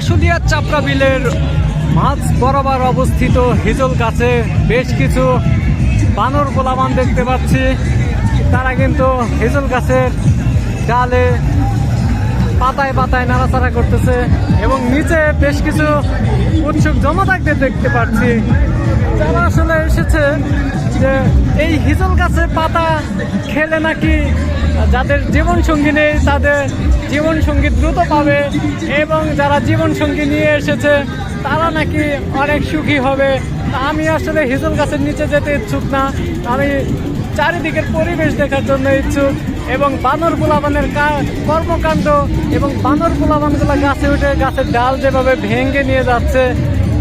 আশুলিয়া চাপড়া বিলের মাছ বরাবর অবস্থিত হিজল গাছে বেশ কিছু বানর গোলামান দেখতে পাচ্ছি। তারা কিন্তু হিজল গাছের ডালে পাতায় পাতায় নাড়াচাড়া করতেছে এবং নিচে বেশ কিছু উৎসুক জমাদারদের দেখতে পাচ্ছি। যারা আসলে এসেছে যে এই হিজল গাছে পাতা খেলে নাকি যাদের জীবন সঙ্গী নেই, তাদের জীবন সঙ্গী দ্রুত পাবে এবং যারা জীবন সঙ্গী নিয়ে এসেছে, তারা নাকি অনেক সুখী হবে। আমি আসলে হিজল গাছের নিচে যেতে ইচ্ছুক না। আমি চারিদিকের পরিবেশ দেখার জন্য ইচ্ছুক এবং বানর গোলাবানের কর্মকাণ্ড এবং বানর গোলাবানগুলো গাছে উঠে গাছের ডাল যেভাবে ভেঙে নিয়ে যাচ্ছে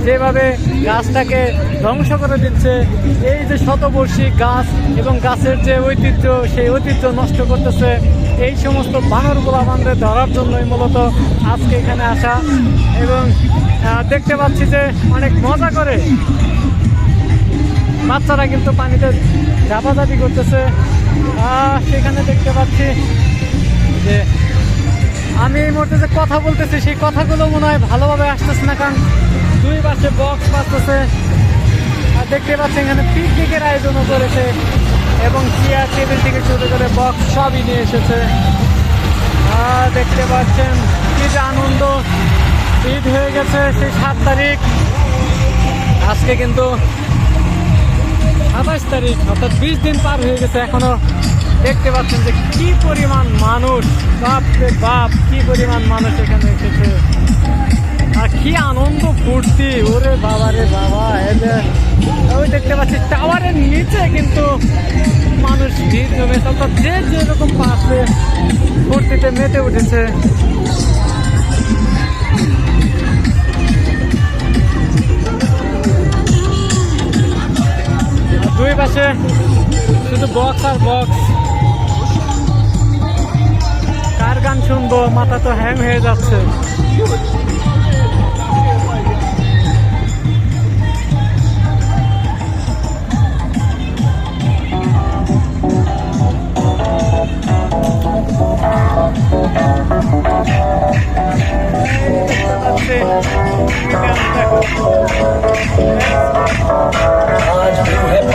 যেভাবে গাছটাকে ধ্বংস করে দিচ্ছে, এই যে শতবর্ষী গাছ এবং গাছের যে ঐতিহ্য, সেই ঐতিহ্য নষ্ট করতেছে, এই সমস্ত বানর আমাদের ধরার জন্যই মূলত আজকে এখানে আসা এবং দেখতে পাচ্ছি যে অনেক মজা করে বাচ্চারা কিন্তু পানিতে ঝাপাঝাপি করতেছে। সেখানে দেখতে পাচ্ছি যে আমি এই মুহূর্তে যে কথা বলতেছি, সেই কথাগুলো মনে হয় ভালোভাবে আসতেছে না, কারণ দুই পাশে বক্স বাজতেছে। আর দেখতে পাচ্ছেন এখানে পিকনিকের আয়োজনও করেছে এবং চেয়ার টেবিল থেকে শুরু করে বক্স সবই নিয়ে এসেছে। আর দেখতে পাচ্ছেন কি যে আনন্দ। ঈদ হয়ে গেছে, সেই সাত তারিখ। আজকে কিন্তু সাতাশ তারিখ, অর্থাৎ বিশ দিন পার হয়ে গেছে এখনও। দেখতে পাচ্ছেন যে কি পরিমাণ মানুষ। বাপ বাপ, কি পরিমাণ মানুষ এখানে এসেছে। ফুর্তি ওরে বাবা রে বাবা ওই দেখতে পাচ্ছি, টাওয়ারের নিচে কিন্তু মানুষ ভিড় জমেছে অর্থাৎ যে যেরকম পাশে কুর্তিতে মেতে উঠেছে। দুই পাশে শুধু বক্স আর বক্স কার গান শুনব? মাথা তো হ্যাং হয়ে যাচ্ছে। Obrigado, Pode ver. o rap